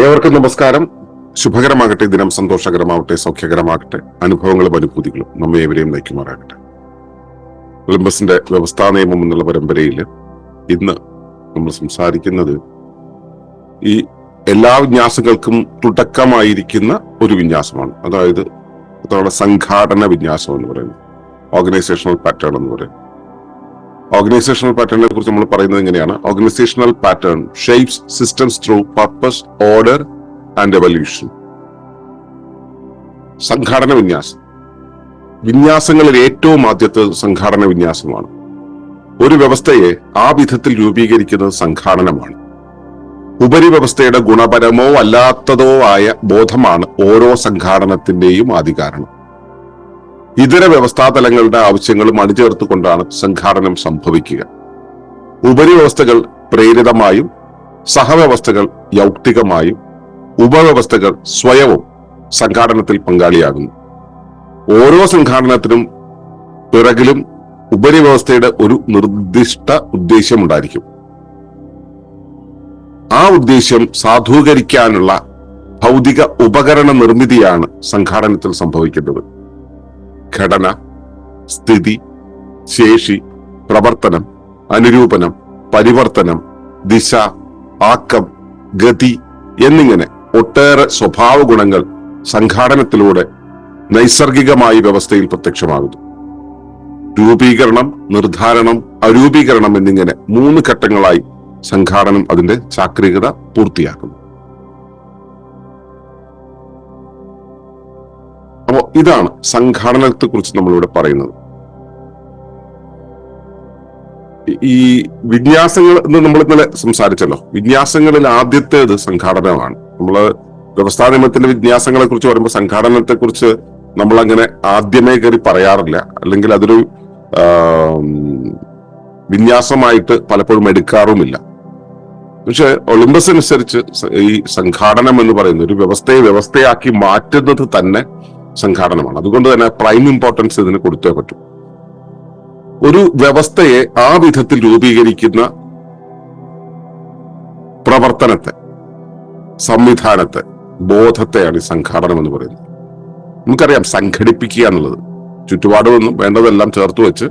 ഏവർക്കും നമസ്കാരം. ശുഭകരമാകട്ടെ ദിനം സന്തോഷകരമാകട്ടെ സൗഖ്യകരമാകട്ടെ അനുഭവങ്ങളും അനുഭൂതികളും നമ്മെ ഏവരെയും നയിക്കുമാറാകട്ടെ. ഒളിമ്പസിന്റെ വ്യവസ്ഥാ നിയമം എന്നുള്ള പരമ്പരയിൽ ഇന്ന് നമ്മൾ സംസാരിക്കുന്നത് ഈ എല്ലാ വിന്യാസങ്ങൾക്കും തുടക്കമായിരിക്കുന്ന ഒരു വിന്യാസമാണ്. അതായത് അതാണ് സംഘാടന വിന്യാസം എന്ന് പറയുന്നത്. ഓർഗനൈസേഷണൽ പാറ്റേൺ എന്ന് പറയുന്നത്. ഓർഗനൈസേഷണൽ പാറ്റേണിനെ കുറിച്ച് നമ്മൾ പറയുന്നത് എങ്ങനെയാണ് organisational pattern shapes systems through purpose order and evolution സംഘാടന വിന്യാസം. വിന്യാസങ്ങളിൽ ഏറ്റവും ആദ്യത്തെ സംഘാടന വിന്യാസമാണ്. ഒരു വ്യവസ്ഥയെ ആ വിധത്തിൽ രൂപീകരിക്കുന്നത് സംഘാടനമാണ്. ഉപരിവ്യവസ്ഥയുടെ ഗുണപരമോ അല്ലാത്തതോ ആയ ബോധമാണ് ഓരോ സംഘാടനത്തിന്റെയും ആദികാരണം ഇതര വ്യവസ്ഥാതലങ്ങളുടെ ആവശ്യങ്ങളും അണിചേർത്തുകൊണ്ടാണ് സംഘാടനം സംഭവിക്കുക. ഉപരിവ്യവസ്ഥകൾ പ്രേരിതമായും സഹവ്യവസ്ഥകൾ യൗക്തികമായും ഉപവ്യവസ്ഥകൾ സ്വയവും സംഘാടനത്തിൽ പങ്കാളിയാകുന്നു. ഓരോ സംഘാടനത്തിനും പിറകിലും ഉപരിവ്യവസ്ഥയുടെ ഒരു നിർദ്ദിഷ്ട ഉദ്ദേശ്യമുണ്ടായിരിക്കും. ആ ഉദ്ദേശ്യം സാധൂകരിക്കാനുള്ള ഭൗതിക ഉപകരണ നിർമ്മിതിയാണ് സംഘാടനത്തിൽ സംഭവിക്കേണ്ടത്. ഘടന സ്ഥിതി ശേഷി പ്രവർത്തനം അനുരൂപനം പരിവർത്തനം ദിശ ആക്കം ഗതി എന്നിങ്ങനെ ഒട്ടേറെ സ്വഭാവ ഗുണങ്ങൾ സംഘാടനത്തിലൂടെ നൈസർഗികമായി വ്യവസ്ഥയിൽ പ്രത്യക്ഷമാകുന്നു. രൂപീകരണം നിർദ്ധാരണം അരൂപീകരണം എന്നിങ്ങനെ മൂന്ന് ഘട്ടങ്ങളായി സംഘാടനം അതിന്റെ ചാക്രികത പൂർത്തിയാക്കുന്നു. ഇതാണ് സംഘാടനത്തെ കുറിച്ച് നമ്മളിവിടെ പറയുന്നത്. ഈ വിന്യാസങ്ങൾ എന്ന് നമ്മൾ ഇന്നലെ സംസാരിച്ചല്ലോ. വിന്യാസങ്ങളിൽ ആദ്യത്തേത് സംഘാടനമാണ്. നമ്മൾ വ്യവസ്ഥാ നിയമത്തിന്റെ വിന്യാസങ്ങളെ കുറിച്ച് പറയുമ്പോൾ സംഘാടനത്തെ കുറിച്ച് നമ്മൾ അങ്ങനെ ആദ്യമേ കയറി പറയാറില്ല. അല്ലെങ്കിൽ അതൊരു വിന്യാസമായിട്ട് പലപ്പോഴും എടുക്കാറുമില്ല. പക്ഷെ ഒളിമ്പസ് അനുസരിച്ച് ഈ സംഘാടനം എന്ന് പറയുന്ന ഒരു വ്യവസ്ഥയെ വ്യവസ്ഥയാക്കി മാറ്റുന്നത് തന്നെ സംഘാടനമാണ്. അതുകൊണ്ട് തന്നെ പ്രൈം ഇമ്പോർട്ടൻസ് ഇതിന് കൊടുത്തേ പറ്റും. ഒരു വ്യവസ്ഥയെ ആ വിധത്തിൽ രൂപീകരിക്കുന്ന പ്രവർത്തനത്തെ സംവിധാനത്തെ ബോധത്തെയാണ് ഈ സംഘാടനം എന്ന് പറയുന്നത്. നമുക്കറിയാം സംഘടിപ്പിക്കുക എന്നുള്ളത് ചുറ്റുപാടുമൊന്നും വേണ്ടതെല്ലാം ചേർത്ത് വെച്ച്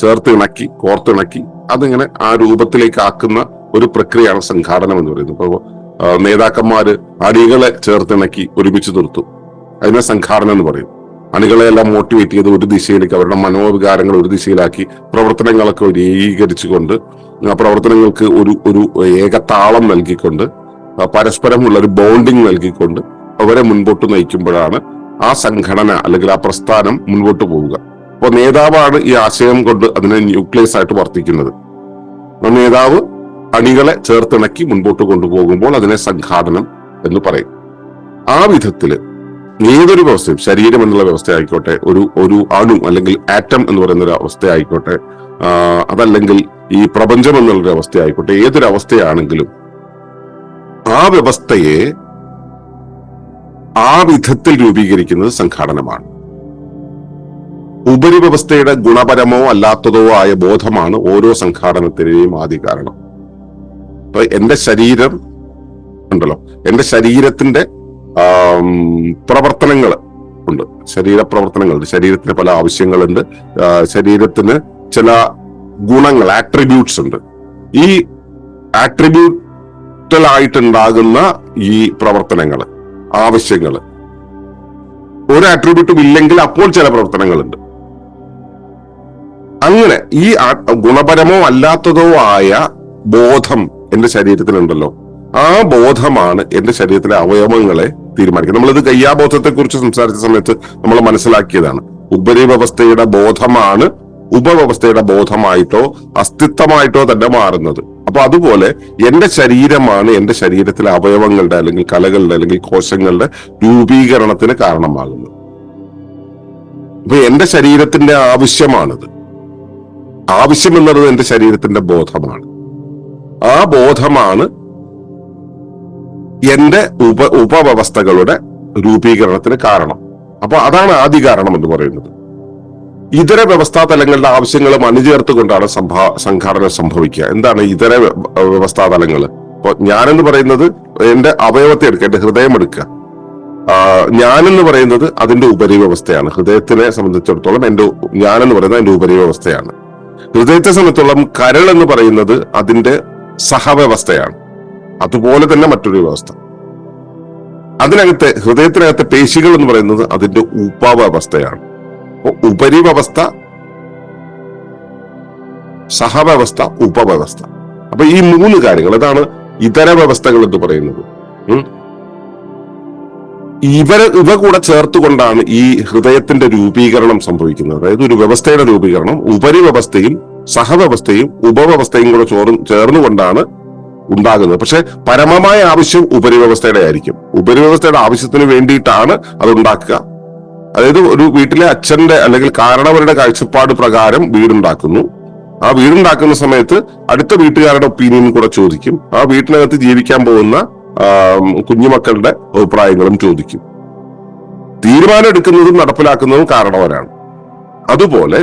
ചേർത്ത് ഇണക്കി കോർത്തിണക്കി അതിങ്ങനെ ആ രൂപത്തിലേക്ക് ആക്കുന്ന ഒരു പ്രക്രിയയാണ് സംഘാടനം എന്ന് പറയുന്നത്. ഇപ്പൊ ആ, നേതാക്കന്മാര് അടികളെ ചേർത്തിണക്കി ഒരുമിച്ച് നിർത്തും. അതിനെ സംഘാടനം എന്ന് പറയും. അണികളെ എല്ലാം മോട്ടിവേറ്റ് ചെയ്ത് ഒരു ദിശയിലേക്ക് അവരുടെ മനോവികാരങ്ങൾ ഒരു ദിശയിലാക്കി പ്രവർത്തനങ്ങളൊക്കെ ഒരു ഏകീകരിച്ചുകൊണ്ട് പ്രവർത്തനങ്ങൾക്ക് ഒരു ഒരു ഏകതാളം നൽകിക്കൊണ്ട് പരസ്പരമുള്ള ഒരു ബോണ്ടിങ് നൽകിക്കൊണ്ട് അവരെ മുൻപോട്ട് നയിക്കുമ്പോഴാണ് ആ സംഘടന അല്ലെങ്കിൽ ആ പ്രസ്ഥാനം മുൻപോട്ട് പോവുക. അപ്പോൾ നേതാവാണ് ഈ ആശയം കൊണ്ട് അതിനെ ന്യൂക്ലിയസ് ആയിട്ട് വർത്തിക്കുന്നത്. നേതാവ് അണികളെ ചേർത്തിണക്കി മുൻപോട്ട് കൊണ്ടുപോകുമ്പോൾ അതിനെ സംഘാടനം എന്ന് പറയും. ആ വിധത്തിൽ ഏതൊരു വ്യവസ്ഥയും ശരീരം എന്നുള്ള വ്യവസ്ഥ ആയിക്കോട്ടെ ഒരു ഒരു അണു അല്ലെങ്കിൽ ആറ്റം എന്ന് പറയുന്ന ഒരു അവസ്ഥ ആയിക്കോട്ടെ അതല്ലെങ്കിൽ ഈ പ്രപഞ്ചം എന്നുള്ളൊരു അവസ്ഥ ആയിക്കോട്ടെ ഏതൊരു അവസ്ഥയാണെങ്കിലും ആ വ്യവസ്ഥയെ ആ വിധത്തിൽ രൂപീകരിക്കുന്നത് സംഘാടനമാണ്. ഉപരിവ്യവസ്ഥയുടെ ഗുണപരമോ അല്ലാത്തതോ ആയ ബോധമാണ് ഓരോ സംഘാടനത്തിന്റെയും ആദ്യ കാരണം. അപ്പൊ എന്റെ ശരീരം ഉണ്ടല്ലോ എന്റെ ശരീരത്തിന്റെ പ്രവർത്തനങ്ങൾ ഉണ്ട്. ശരീര ശരീരത്തിന് പല ആവശ്യങ്ങളുണ്ട്. ശരീരത്തിന് ചില ഗുണങ്ങൾ ആട്രിബ്യൂട്ട്സ് ഉണ്ട്. ഈ ആട്രിബ്യൂട്ടലായിട്ടുണ്ടാകുന്ന ഈ പ്രവർത്തനങ്ങൾ ആവശ്യങ്ങൾ ഒരു ആട്രിബ്യൂട്ടും ഇല്ലെങ്കിൽ അപ്പോൾ ചില പ്രവർത്തനങ്ങളുണ്ട്. അങ്ങനെ ഈ ഗുണപരമോ അല്ലാത്തതോ ആയ ബോധം എന്റെ ശരീരത്തിലുണ്ടല്ലോ. ആ ബോധമാണ് എന്റെ ശരീരത്തിലെ അവയവങ്ങളെ തീരുമാനിക്കുന്നത് നമ്മളിത് കയ്യാബോധത്തെ കുറിച്ച് സംസാരിച്ച സമയത്ത് നമ്മൾ മനസ്സിലാക്കിയതാണ്. ഉപരിവ്യവസ്ഥയുടെ ബോധമാണ് ഉപവ്യവസ്ഥയുടെ ബോധമായിട്ടോ അസ്തിത്വമായിട്ടോ തന്നെ മാറുന്നത്. അപ്പൊ അതുപോലെ എന്റെ ശരീരമാണ് എന്റെ ശരീരത്തിലെ അവയവങ്ങളുടെ അല്ലെങ്കിൽ കലകളുടെ അല്ലെങ്കിൽ കോശങ്ങളുടെ രൂപീകരണത്തിന് കാരണമാകുന്നത്. അപ്പൊ എന്റെ ശരീരത്തിന്റെ ആവശ്യമാണിത്. ആവശ്യം എന്റെ ശരീരത്തിന്റെ ബോധമാണ്. ആ ബോധമാണ് എന്റെ ഉപ ഉപവ്യവസ്ഥകളുടെ രൂപീകരണത്തിന് കാരണം. അപ്പൊ അതാണ് ആദ്യ കാരണം എന്ന് പറയുന്നത്. ഇതര വ്യവസ്ഥാ തലങ്ങളുടെ ആവശ്യങ്ങളും അണിചേർത്തുകൊണ്ടാണ് സംഭാ സംഘാടനം സംഭവിക്കുക. എന്താണ് ഇതര വ്യ- വ്യവസ്ഥാ തലങ്ങൾ അപ്പൊ ഞാനെന്ന് പറയുന്നത് എന്റെ അവയവത്തെ എടുക്കുക എന്റെ ഹൃദയം എടുക്കുക. ഞാനെന്ന് പറയുന്നത് അതിന്റെ ഉപരിവ്യവസ്ഥയാണ്. ഹൃദയത്തിനെ സംബന്ധിച്ചിടത്തോളം എന്റെ ഞാനെന്ന് പറയുന്നത് അതിന്റെ ഉപരിവ്യവസ്ഥയാണ്. ഹൃദയത്തെ സംബന്ധിച്ചിടത്തോളം കരൾ എന്ന് പറയുന്നത് അതിന്റെ സഹവ്യവസ്ഥയാണ്. അതുപോലെ തന്നെ മറ്റൊരു വ്യവസ്ഥ. അതിനകത്തെ ഹൃദയത്തിനകത്തെ പേശികൾ എന്ന് പറയുന്നത് അതിന്റെ ഉപാവ അവസ്ഥയാണ് ഉപരിവ്യവസ്ഥ സഹവ്യവസ്ഥ ഉപവ്യവസ്ഥ. അപ്പൊ ഈ മൂന്ന് കാര്യങ്ങൾ അതാണ് ഇതര വ്യവസ്ഥകൾ എന്ന് പറയുന്നത്. ഇവ ഇവ കൂടെ ചേർത്തുകൊണ്ടാണ് ഈ ഹൃദയത്തിന്റെ രൂപീകരണം സംഭവിക്കുന്നത്. അതായത് ഒരു വ്യവസ്ഥയുടെ രൂപീകരണം ഉപരിവ്യവസ്ഥയും സഹവ്യവസ്ഥയും ഉപവ്യവസ്ഥയും കൂടെ ചോർ ചേർന്നുകൊണ്ടാണ് ഉണ്ടാകുന്നത്. പക്ഷെ പരമമായ ആവശ്യം ഉപരിവ്യവസ്ഥയുടെ ആയിരിക്കും. ഉപരിവ്യവസ്ഥയുടെ ആവശ്യത്തിന് വേണ്ടിയിട്ടാണ് അത് ഉണ്ടാക്കുക. അതായത് ഒരു വീട്ടിലെ അച്ഛന്റെ അല്ലെങ്കിൽ കാരണവരുടെ കാഴ്ചപ്പാട് പ്രകാരം വീടുണ്ടാക്കുന്നു. ആ വീടുണ്ടാക്കുന്ന സമയത്ത് അടുത്ത വീട്ടുകാരുടെ ഒപ്പീനിയൻ കൂടെ ചോദിക്കും. ആ വീട്ടിനകത്ത് ജീവിക്കാൻ പോകുന്ന കുഞ്ഞുമക്കളുടെ അഭിപ്രായങ്ങളും ചോദിക്കും. തീരുമാനം എടുക്കുന്നതും നടപ്പിലാക്കുന്നതും കാരണവരാണ്. അതുപോലെ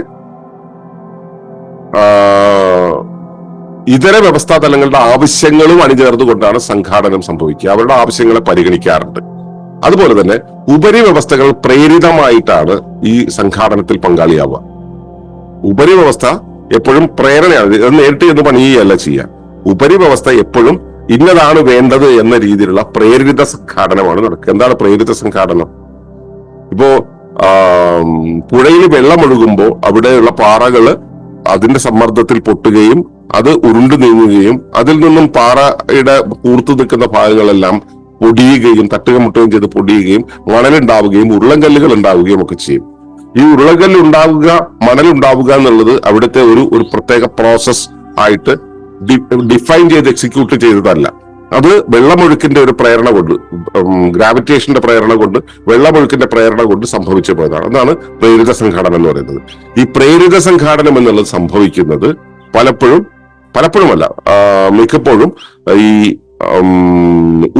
ഇതര വ്യവസ്ഥാ തലങ്ങളുടെ ആവശ്യങ്ങളും അണിചേർന്നുകൊണ്ടാണ് സംഘാടനം സംഭവിക്കുക. അവരുടെ ആവശ്യങ്ങളെ പരിഗണിക്കാറുണ്ട്. അതുപോലെ തന്നെ ഉപരിവ്യവസ്ഥകൾ പ്രേരിതമായിട്ടാണ് ഈ സംഘാടനത്തിൽ പങ്കാളിയാവുക. ഉപരിവ്യവസ്ഥ എപ്പോഴും പ്രേരണയാണ്. ഇത് നേരിട്ട് ചെന്ന് പണിയുകയല്ല ചെയ്യാൻ ഉപരിവ്യവസ്ഥ എപ്പോഴും ഇന്നതാണ് വേണ്ടത് എന്ന രീതിയിലുള്ള പ്രേരിത സംഘാടനമാണ് നടക്കുക. എന്താണ് പ്രേരിത സംഘാടനം? ഇപ്പോ പുഴയിൽ വെള്ളം ഒഴുകുമ്പോൾ അവിടെയുള്ള പാറകൾ അതിന്റെ സമ്മർദ്ദത്തിൽ പൊട്ടുകയും അത് ഉരുണ്ടു നീങ്ങുകയും അതിൽ നിന്നും പാറയുടെ കൂർത്തു നിൽക്കുന്ന ഭാഗങ്ങളെല്ലാം പൊടിയുകയും തട്ടുക മുട്ടുകയും ചെയ്ത് പൊടിയുകയും മണലുണ്ടാവുകയും ഉരുളങ്കല്ലുകൾ ഉണ്ടാവുകയും ഒക്കെ ചെയ്യും. ഈ ഉരുളകല്ല് ഉണ്ടാവുക മണൽ ഉണ്ടാവുക എന്നുള്ളത് അവിടുത്തെ ഒരു ഒരു പ്രത്യേക പ്രോസസ് ആയിട്ട് ഡിഫൈൻ ചെയ്ത് എക്സിക്യൂട്ട് ചെയ്തതല്ല. അത് വെള്ളമൊഴുക്കിന്റെ ഒരു പ്രേരണ കൊണ്ട് ഗ്രാവിറ്റേഷന്റെ പ്രേരണ കൊണ്ട് വെള്ളമൊഴുക്കിന്റെ പ്രേരണ കൊണ്ട് സംഭവിച്ചു പോയതാണ് അതാണ് പ്രേരിത സംഘാടനം എന്ന് പറയുന്നത്. ഈ പ്രേരിത സംഘാടനം എന്നുള്ളത് സംഭവിക്കുന്നത് പലപ്പോഴും പലപ്പോഴുമല്ല. മിക്കപ്പോഴും ഈ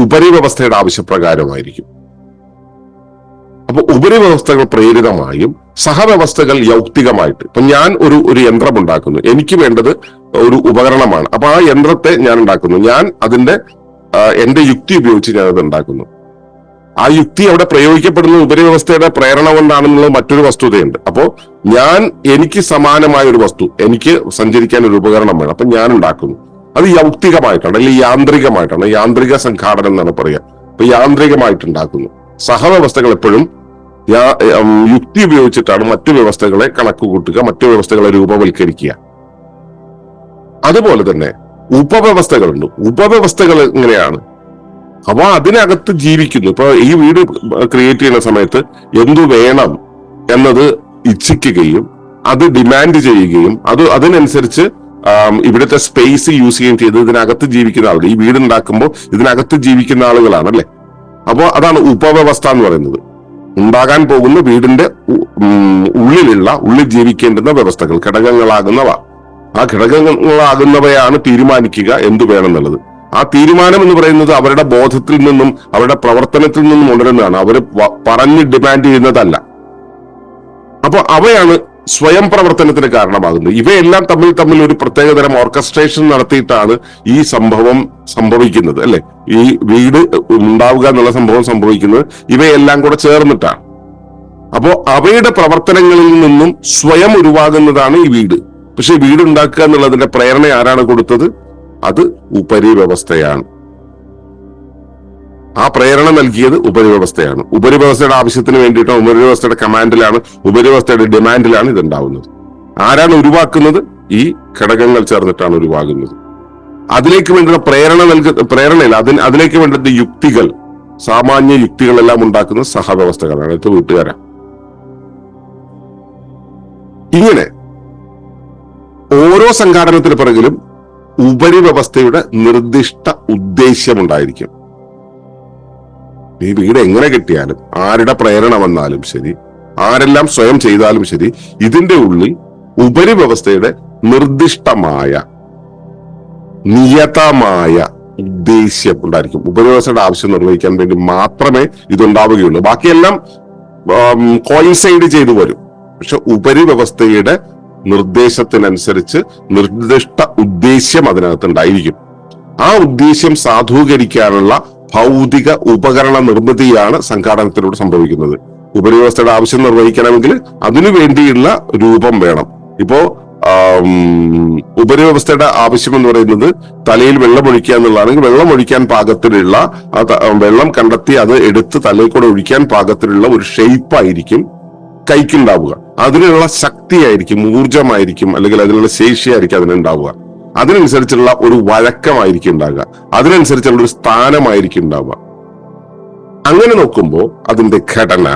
ഉപരിവ്യവസ്ഥയുടെ ആവശ്യപ്രകാരമായിരിക്കും. അപ്പൊ ഉപരിവ്യവസ്ഥകൾ പ്രേരിതമായും സഹവ്യവസ്ഥകൾ യൗക്തികമായിട്ട്. ഇപ്പൊ ഞാൻ ഒരു ഒരു യന്ത്രം ഉണ്ടാക്കുന്നു എനിക്ക് വേണ്ടത് ഒരു ഉപകരണമാണ്. അപ്പൊ ആ യന്ത്രത്തെ ഞാൻ ഉണ്ടാക്കുന്നു. ഞാൻ അതിന്റെ എന്റെ യുക്തി ഉപയോഗിച്ച് ഞാൻ അത് ഉണ്ടാക്കുന്നു. ആ യുക്തി അവിടെ പ്രയോഗിക്കപ്പെടുന്ന ഉപരിവ്യവസ്ഥയുടെ പ്രേരണ കൊണ്ടാണെന്നുള്ളത് മറ്റൊരു വസ്തുതയുണ്ട്. അപ്പോൾ ഞാൻ എനിക്ക് സമാനമായ ഒരു വസ്തു എനിക്ക് സഞ്ചരിക്കാൻ ഒരു ഉപകരണം വേണം അപ്പൊ ഞാൻ ഉണ്ടാക്കുന്നു. അത് യൗക്തികമായിട്ടാണ് അല്ലെങ്കിൽ യാന്ത്രികമായിട്ടാണ് യാന്ത്രിക സംഘാടനം എന്നാണ് പറയുക. അപ്പൊ യാന്ത്രികമായിട്ട് ഉണ്ടാക്കുന്നു. സഹവ്യവസ്ഥകൾ എപ്പോഴും യുക്തി ഉപയോഗിച്ചിട്ടാണ് മറ്റു വ്യവസ്ഥകളെ കണക്ക് കൂട്ടുക മറ്റു വ്യവസ്ഥകളെ രൂപവൽക്കരിക്കുക. അതുപോലെ തന്നെ ഉപവ്യവസ്ഥകളുണ്ട്. ഉപവ്യവസ്ഥകൾ എങ്ങനെയാണ്? അവ അതിനകത്ത് ജീവിക്കുന്നു. ഇപ്പൊ ഈ വീട് ക്രിയേറ്റ് ചെയ്യുന്ന സമയത്ത് എന്തു വേണം എന്നത് ഇച്ഛിക്കുകയും അത് ഡിമാൻഡ് ചെയ്യുകയും അത് അതിനനുസരിച്ച് ഇവിടുത്തെ സ്പേസ് യൂസ് ചെയ്യുകയും ചെയ്ത് ഇതിനകത്ത് ജീവിക്കുന്ന ആളുകൾ ഈ വീട് ഉണ്ടാക്കുമ്പോൾ ഇതിനകത്ത് ജീവിക്കുന്ന ആളുകളാണ് അല്ലെ അപ്പോ അതാണ് ഉപവ്യവസ്ഥ എന്ന് പറയുന്നത്. ഉണ്ടാകാൻ പോകുന്ന വീടിന്റെ ഉള്ളിലുള്ള ഉള്ളിൽ ജീവിക്കേണ്ടുന്ന വ്യവസ്ഥകൾ ഘടകങ്ങളാകുന്നവ. ആ ഘടകങ്ങളാകുന്നവയാണ് തീരുമാനിക്കുക എന്തു വേണമെന്നുള്ളത് ആ തീരുമാനം എന്ന് പറയുന്നത് അവരുടെ ബോധത്തിൽ നിന്നും അവരുടെ പ്രവർത്തനത്തിൽ നിന്നും ഉണരുന്നതാണ്. അവർ പറഞ്ഞ് ഡിമാൻഡ് ചെയ്യുന്നതല്ല. അപ്പൊ അവയാണ് സ്വയം പ്രവർത്തനത്തിന് കാരണമാകുന്നത്. ഇവയെല്ലാം തമ്മിൽ തമ്മിൽ ഒരു പ്രത്യേകതരം ഓർക്കസ്ട്രേഷൻ നടത്തിയിട്ടാണ് ഈ സംഭവം സംഭവിക്കുന്നത് അല്ലെ? ഈ വീട് ഉണ്ടാവുക എന്നുള്ള സംഭവം സംഭവിക്കുന്നത് ഇവയെല്ലാം കൂടെ ചേർന്നിട്ടാണ്. അപ്പോ അവയുടെ പ്രവർത്തനങ്ങളിൽ നിന്നും സ്വയം ഉരുവാകുന്നതാണ് ഈ വീട്. പക്ഷെ വീട് ഉണ്ടാക്കുക എന്നുള്ളതിന്റെ പ്രേരണ ആരാണ് കൊടുത്തത്? അത് ഉപരിവ്യവസ്ഥയാണ്. ആ പ്രേരണ നൽകിയത് ഉപരിവ്യവസ്ഥയാണ്. ഉപരിവ്യവസ്ഥയുടെ ആവശ്യത്തിന് വേണ്ടിയിട്ടോ ഉപരിവ്യവസ്ഥയുടെ കമാൻഡിലാണ് ഉപരിവ്യവസ്ഥയുടെ ഡിമാൻഡിലാണ് ഇതുണ്ടാവുന്നത്. ആരാണ് ഉരുവാക്കുന്നത്? ഈ ഘടകങ്ങൾ ചേർന്നിട്ടാണ് ഉരുവാകുന്നത്. അതിലേക്ക് വേണ്ടുന്ന പ്രേരണ നൽക പ്രേരണയിൽ അതിന് അതിലേക്ക് വേണ്ടുന്ന യുക്തികൾ സാമാന്യ യുക്തികളെല്ലാം ഉണ്ടാക്കുന്ന സഹവ്യവസ്ഥകളാണ്. ഇത് വീട്ടുകാരാണ് ഇങ്ങനെ ഓരോ സംഘാടനത്തിന് പിറകിലും ഉപരിവ്യവസ്ഥയുടെ നിർദ്ദിഷ്ട ഉദ്ദേശ്യമുണ്ടായിരിക്കും. ഈ വീട് എങ്ങനെ കിട്ടിയാലും ആരുടെ പ്രേരണ വന്നാലും ശരി ആരെല്ലാം സ്വയം ചെയ്താലും ശരി ഇതിന്റെ ഉള്ളിൽ ഉപരിവ്യവസ്ഥയുടെ നിർദ്ദിഷ്ടമായ നിയതമായ ഉദ്ദേശ്യം ഉണ്ടായിരിക്കും. ഉപരിവ്യവസ്ഥയുടെ ആവശ്യം നിർവഹിക്കാൻ വേണ്ടി മാത്രമേ ഇതുണ്ടാവുകയുള്ളൂ. ബാക്കിയെല്ലാം കോയിൻസൈഡ് ചെയ്തു വരും. പക്ഷെ ഉപരിവ്യവസ്ഥയുടെ നിർദ്ദേശത്തിനനുസരിച്ച് നിർദ്ദിഷ്ട ഉദ്ദേശ്യം അതിനകത്ത് ഉണ്ടായിരിക്കും ആ ഉദ്ദേശ്യം സാധൂകരിക്കാനുള്ള ഭൗതിക ഉപകരണ നിർമ്മിതിയാണ് സംഘാടനത്തിലൂടെ സംഭവിക്കുന്നത്. ഉപരിവ്യവസ്ഥയുടെ ആവശ്യം നിർവഹിക്കണമെങ്കിൽ അതിനു വേണ്ടിയുള്ള രൂപം വേണം. ഇപ്പോ ഉപരിവ്യവസ്ഥയുടെ ആവശ്യം എന്ന് പറയുന്നത് തലയിൽ വെള്ളം ഒഴിക്കുക എന്നുള്ളതാണെങ്കിൽ വെള്ളം ഒഴിക്കാൻ പാകത്തിലുള്ള വെള്ളം കണ്ടെത്തി അത് എടുത്ത് തലയിൽ കൂടെ ഒഴിക്കാൻ പാകത്തിലുള്ള ഒരു ഷേപ്പ് ആയിരിക്കും കൈക്കുണ്ടാവുക. അതിനുള്ള ശക്തിയായിരിക്കും ഊർജമായിരിക്കും അല്ലെങ്കിൽ അതിനുള്ള ശേഷിയായിരിക്കും അതിനുണ്ടാവുക. അതിനനുസരിച്ചുള്ള ഒരു വഴക്കമായിരിക്കും ഉണ്ടാവുക അതിനനുസരിച്ചുള്ള ഒരു സ്ഥാനമായിരിക്കും ഉണ്ടാവുക. അങ്ങനെ നോക്കുമ്പോൾ അതിന്റെ ഘടന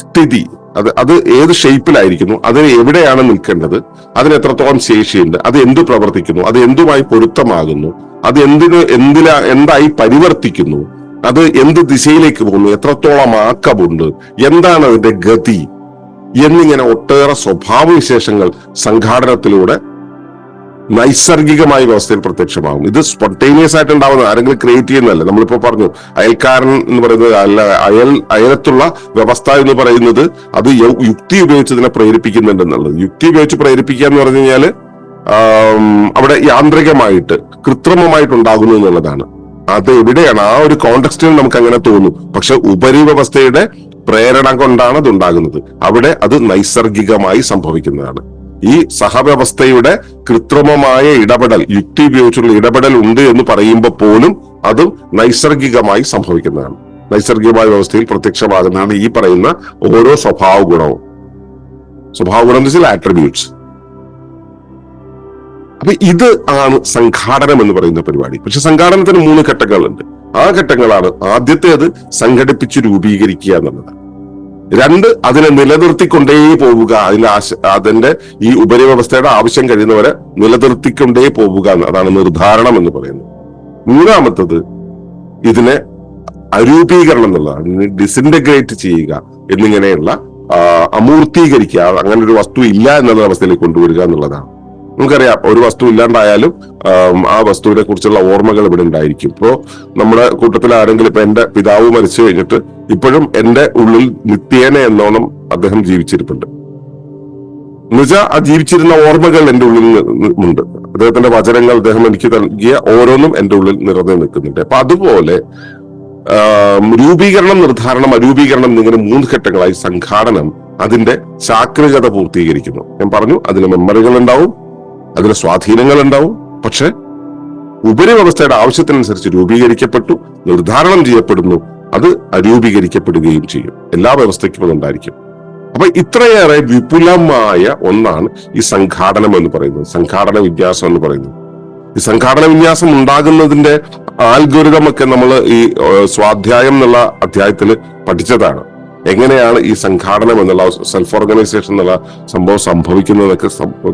സ്ഥിതി അത് അത് ഏത് ഷേപ്പിലായിരിക്കുന്നു അതിന് എവിടെയാണ് നിൽക്കേണ്ടത് അതിന് എത്രത്തോളം ശേഷിയുണ്ട് അത് എന്ത് പ്രവർത്തിക്കുന്നു അത് എന്തുമായി പൊരുത്തമാകുന്നു അത് എന്തിന് എന്തിലാ എന്തായി പരിവർത്തിക്കുന്നു അത് എന്ത് ദിശയിലേക്ക് പോകുന്നു എത്രത്തോളം ആക്കമുണ്ട് എന്താണ് അതിന്റെ ഗതി എന്നിങ്ങനെ ഒട്ടേറെ സ്വഭാവവിശേഷങ്ങൾ സംഘാടനത്തിലൂടെ നൈസർഗികമായ വ്യവസ്ഥയിൽ പ്രത്യക്ഷമാകും. ഇത് സ്പോണ്ടേനിയസ് ആയിട്ട് ഉണ്ടാവുന്ന ആരെങ്കിലും ക്രിയേറ്റ് ചെയ്യുന്നതല്ല. നമ്മളിപ്പോ പറഞ്ഞു അയൽക്കാരൻ എന്ന് പറയുന്നത് അല്ല അയൽ അയലത്തുള്ള വ്യവസ്ഥ എന്ന് പറയുന്നത് അത് യുക്തി ഉപയോഗിച്ച് ഇതിനെ പ്രേരിപ്പിക്കുന്നുണ്ട് എന്നുള്ളത് യുക്തി ഉപയോഗിച്ച് പ്രേരിപ്പിക്കുക എന്ന് പറഞ്ഞു കഴിഞ്ഞാൽ അവിടെ യാന്ത്രികമായിട്ട് കൃത്രിമമായിട്ട് ഉണ്ടാകുന്നു എന്നുള്ളതാണ്. അത് എവിടെയാണ് ആ ഒരു കോണ്ടെക്സ്റ്റിൽ നമുക്ക് അങ്ങനെ തോന്നും. പക്ഷെ ഉപരിവ്യവസ്ഥയുടെ പ്രേരണ കൊണ്ടാണ് അത് ഉണ്ടാകുന്നത് അവിടെ അത് നൈസർഗികമായി സംഭവിക്കുന്നതാണ്. ഈ സഹവ്യവസ്ഥയുടെ കൃത്രിമമായ ഇടപെടൽ യുക്തി ഉപയോഗിച്ചുള്ള ഇടപെടൽ ഉണ്ട് എന്ന് പറയുമ്പോൾ പോലും അത് നൈസർഗികമായി സംഭവിക്കുന്നതാണ്. നൈസർഗികമായ വ്യവസ്ഥയിൽ പ്രത്യക്ഷമാകുന്നതാണ് ഈ പറയുന്ന ഓരോ സ്വഭാവ ഗുണവും സ്വഭാവ ഗുണം ആട്രിബ്യൂട്ട്സ് അപ്പൊ ഇത് ആണ് സംഘാടനം എന്ന് പറയുന്ന പരിപാടി. പക്ഷെ സംഘാടനത്തിന് മൂന്ന് ഘട്ടങ്ങളുണ്ട്. ആ ഘട്ടങ്ങളാണ് ആദ്യത്തേത് സംഘടിപ്പിച്ച് രൂപീകരിക്കുക എന്നുള്ളത്. രണ്ട് അതിനെ നിലനിർത്തിക്കൊണ്ടേ പോവുക. അതിന്റെ ആശ അതിന്റെ ഈ ഉപരിവ്യവസ്ഥയുടെ ആവശ്യം കഴിയുന്നവരെ നിലനിർത്തിക്കൊണ്ടേ പോവുക അതാണ് നിർദ്ധാരണം എന്ന് പറയുന്നത്. മൂന്നാമത്തത് ഇതിനെ അരൂപീകരണം എന്നുള്ളതാണ്. ഡിസിന്റഗ്രേറ്റ് ചെയ്യുക എന്നിങ്ങനെയുള്ള അമൂർത്തീകരിക്കുക. അങ്ങനെ ഒരു വസ്തു ഇല്ല എന്നുള്ള അവസ്ഥയിലേക്ക് കൊണ്ടുവരിക എന്നുള്ളതാണ്. നമുക്കറിയാം ഒരു വസ്തു ഇല്ലാണ്ടായാലും ആ വസ്തുവിനെ കുറിച്ചുള്ള ഓർമ്മകൾ ഇവിടെ ഉണ്ടായിരിക്കും. ഇപ്പോ നമ്മുടെ കൂട്ടത്തിൽ ആരെങ്കിലും ഇപ്പൊ എന്റെ പിതാവ് മരിച്ചു കഴിഞ്ഞിട്ട് ഇപ്പോഴും എന്റെ ഉള്ളിൽ നിത്യേന എന്നോണം അദ്ദേഹം ജീവിച്ചിരിപ്പുണ്ട്. എന്നുവെച്ചാൽ ആ ജീവിച്ചിരുന്ന ഓർമ്മകൾ എന്റെ ഉള്ളിൽ ഉണ്ട്. അദ്ദേഹത്തിന്റെ വചനങ്ങൾ അദ്ദേഹം എനിക്ക് നൽകിയ ഓരോന്നും എന്റെ ഉള്ളിൽ നിറഞ്ഞു നിൽക്കുന്നുണ്ട്. അപ്പൊ അതുപോലെ രൂപീകരണം നിർദ്ധാരണം അരൂപീകരണം എന്നിങ്ങനെ മൂന്ന് ഘട്ടങ്ങളായി സംഘാടനം അതിന്റെ ചാക്രികത പൂർത്തീകരിക്കുന്നു. ഞാൻ പറഞ്ഞു അതിന് മെമ്മറികൾ ഉണ്ടാവും അതിന് സ്വാധീനങ്ങൾ ഉണ്ടാവും പക്ഷെ ഉപരിവ്യവസ്ഥയുടെ ആവശ്യത്തിനനുസരിച്ച് രൂപീകരിക്കപ്പെട്ടു നിർദ്ധാരണം ചെയ്യപ്പെടുന്നു അത് അരൂപീകരിക്കപ്പെടുകയും ചെയ്യും. എല്ലാ വ്യവസ്ഥയ്ക്കും അതുണ്ടായിരിക്കും. അപ്പൊ ഇത്രയേറെ വിപുലമായ ഒന്നാണ് ഈ സംഘാടനം എന്ന് പറയുന്നത്. സംഘാടന വിന്യാസം എന്ന് പറയുന്നത്. ഈ സംഘാടന വിന്യാസം ഉണ്ടാകുന്നതിന്റെ ആൽഗോരിതം ഒക്കെ നമ്മൾ ഈ സ്വാധ്യായം എന്നുള്ള അധ്യായത്തിൽ പഠിച്ചതാണ്. എങ്ങനെയാണ് ഈ സംഘാടനം എന്നുള്ള സെൽഫ് ഓർഗനൈസേഷൻ എന്നുള്ള സംഭവം സംഭവിക്കുന്നതൊക്കെ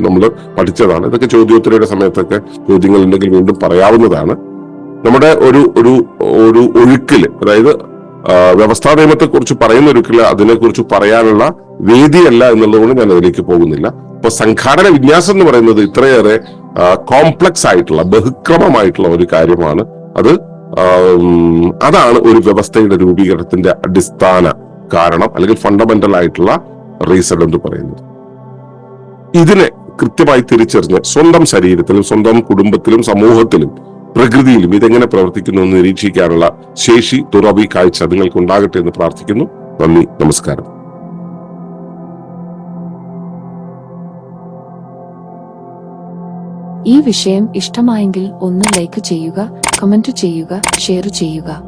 നമ്മൾ പഠിച്ചതാണ്. ഇതൊക്കെ ചോദ്യോത്തരയുടെ സമയത്തൊക്കെ ചോദ്യങ്ങൾ ഉണ്ടെങ്കിൽ വീണ്ടും പറയാവുന്നതാണ്. നമ്മുടെ ഒരു ഒരു ഒരു ഒഴുക്കിൽ അതായത് വ്യവസ്ഥാ നിയമത്തെ കുറിച്ച് പറയുന്ന ഒഴുക്കിൽ അതിനെക്കുറിച്ച് പറയാനുള്ള വേദിയല്ല എന്നുള്ളതുകൊണ്ട് ഞാൻ അതിലേക്ക് പോകുന്നില്ല. അപ്പൊ സംഘാടന വിന്യാസം എന്ന് പറയുന്നത് ഇത്രയേറെ കോംപ്ലക്സ് ആയിട്ടുള്ള ബഹുക്രമമായിട്ടുള്ള ഒരു കാര്യമാണ്. അത് അതാണ് ഒരു വ്യവസ്ഥയുടെ രൂപീകരണത്തിന്റെ അടിസ്ഥാന കാരണം അല്ലെങ്കിൽ ഫണ്ടമെന്റൽ ആയിട്ടുള്ള റീസൺ എന്ന് പറയുന്നത്. ഇതിനെ കൃത്യമായി തിരിച്ചറിഞ്ഞ് സ്വന്തം ശരീരത്തിലും സ്വന്തം കുടുംബത്തിലും സമൂഹത്തിലും പ്രകൃതിയിലും ഇതെങ്ങനെ പ്രവർത്തിക്കുന്നു എന്ന് നിരീക്ഷിക്കാനുള്ള ശേഷി തുറവി കാഴ്ച നിങ്ങൾക്ക് ഉണ്ടാകട്ടെ എന്ന് പ്രാർത്ഥിക്കുന്നു. നന്ദി നമസ്കാരം. ഈ വിഷയം ഇഷ്ടമായെങ്കിൽ ഒന്ന് ലൈക്ക് ചെയ്യുക കമന്റ് ചെയ്യുക ഷെയർ ചെയ്യുക.